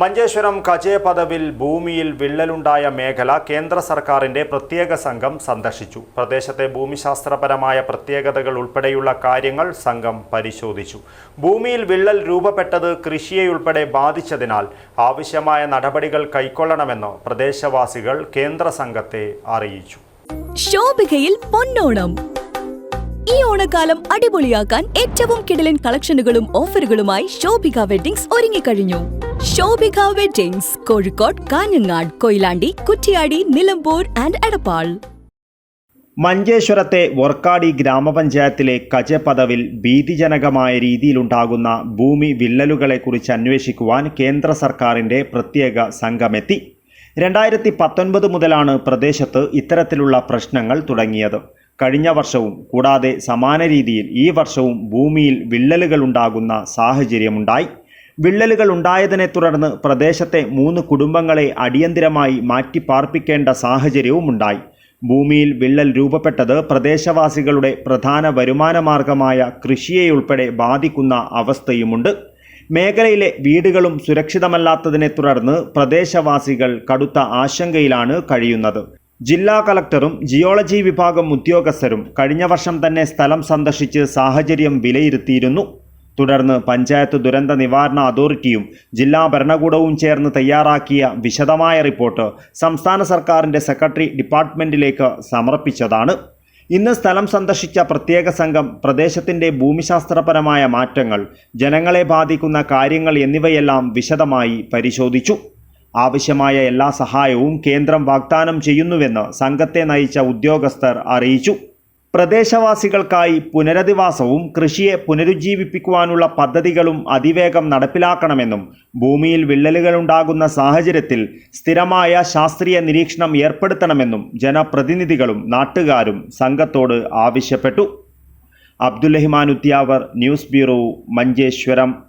മഞ്ചേശ്വരം കജയപദവിൽ ഭൂമിയിൽ വിള്ളലുണ്ടായ മേഖല കേന്ദ്ര സർക്കാരിന്റെ പ്രത്യേക സംഘം സന്ദർശിച്ചു. പ്രദേശത്തെ ഭൂമിശാസ്ത്രപരമായ പ്രത്യേകതകൾ ഉൾപ്പെടെയുള്ള കാര്യങ്ങൾ സംഘം പരിശോധിച്ചു. ഭൂമിയിൽ വിള്ളൽ രൂപപ്പെട്ടത് കൃഷിയെയുൾപ്പെടെ ബാധിച്ചതിനാൽ ആവശ്യമായ നടപടികൾ കൈക്കൊള്ളണമെന്ന് പ്രദേശവാസികൾ കേന്ദ്ര സംഘത്തെ അറിയിച്ചു. ശോഭികയിൽ പൊന്നോണം ഈ ഓണക്കാലം അടിപൊളിയാക്കാൻ ഏറ്റവും കിടലൻ കളക്ഷനുകളും ഓഫറുകളുമായി ശോഭിക വെഡിങ്സ് ഒരുങ്ങിക്കഴിഞ്ഞു. Shobhika weddings Kozhikode Kanhangad Koyilandy Kuttiady Nilambur and Edappal. മഞ്ചേശ്വരത്തെ Vorkady ഗ്രാമപഞ്ചായത്തിലെ കജപദവിൽ ഭീതിജനകമായ രീതിയിലുണ്ടാകുന്ന ഭൂമി വിള്ളലുകളെക്കുറിച്ച് അന്വേഷിക്കുവാൻ കേന്ദ്ര സർക്കാരിന്റെ പ്രത്യേക സംഘമെത്തി. രണ്ടായിരത്തി പത്തൊൻപത് മുതലാണ് പ്രദേശത്ത് ഇത്തരത്തിലുള്ള പ്രശ്നങ്ങൾ തുടങ്ങിയത്. കഴിഞ്ഞ വർഷവും കൂടാതെ സമാന രീതിയിൽ ഈ വർഷവും ഭൂമിയിൽ വിള്ളലുകൾ ഉണ്ടാകുന്ന സാഹചര്യമുണ്ടായി. വിള്ളലുകൾ ഉണ്ടായതിനെ തുടർന്ന് പ്രദേശത്തെ മൂന്ന് കുടുംബങ്ങളെ അടിയന്തിരമായി മാറ്റിപ്പാർപ്പിക്കേണ്ട സാഹചര്യവും ഉണ്ടായി. ഭൂമിയിൽ വിള്ളൽ രൂപപ്പെട്ടത് പ്രദേശവാസികളുടെ പ്രധാന വരുമാന മാർഗമായ കൃഷിയെയുൾപ്പെടെ ബാധിക്കുന്ന അവസ്ഥയുമുണ്ട്. മേഖലയിലെ വീടുകളും സുരക്ഷിതമല്ലാത്തതിനെ തുടർന്ന് പ്രദേശവാസികൾ കടുത്ത ആശങ്കയിലാണ് കഴിയുന്നത്. ജില്ലാ കളക്ടറും ജിയോളജി വിഭാഗം ഉദ്യോഗസ്ഥരും കഴിഞ്ഞ വർഷം തന്നെ സ്ഥലം സന്ദർശിച്ച് സാഹചര്യം വിലയിരുത്തിയിരുന്നു. തുടർന്ന് പഞ്ചായത്ത് ദുരന്ത നിവാരണ അതോറിറ്റിയും ജില്ലാ ഭരണകൂടവും ചേർന്ന് തയ്യാറാക്കിയ വിശദമായ റിപ്പോർട്ട് സംസ്ഥാന സർക്കാരിന്റെ സെക്രട്ടറി ഡിപ്പാർട്ട്മെന്റിലേക്ക് സമർപ്പിച്ചതാണ്. ഇന്ന് സ്ഥലം സന്ദർശിച്ച പ്രത്യേക സംഘം പ്രദേശത്തിന്റെ ഭൂമിശാസ്ത്രപരമായ മാറ്റങ്ങൾ ജനങ്ങളെ ബാധിക്കുന്ന കാര്യങ്ങൾ എന്നിവയെല്ലാം വിശദമായി പരിശോധിച്ചു. ആവശ്യമായ എല്ലാ സഹായവും കേന്ദ്രം വാഗ്ദാനം ചെയ്യുന്നുവെന്ന് സംഘത്തെ നയിച്ച ഉദ്യോഗസ്ഥർ അറിയിച്ചു. പ്രദേശവാസികൾക്കായി പുനരധിവാസവും കൃഷിയെ പുനരുജ്ജീവിപ്പിക്കുവാനുള്ള പദ്ധതികളും അതിവേഗം നടപ്പിലാക്കണമെന്നും ഭൂമിയിൽ വിള്ളലുകളുണ്ടാകുന്ന സാഹചര്യത്തിൽ സ്ഥിരമായ ശാസ്ത്രീയ നിരീക്ഷണം ഏർപ്പെടുത്തണമെന്നും ജനപ്രതിനിധികളും നാട്ടുകാരും സംഘത്തോട് ആവശ്യപ്പെട്ടു. Udyavar news bureau Manjeshwaram.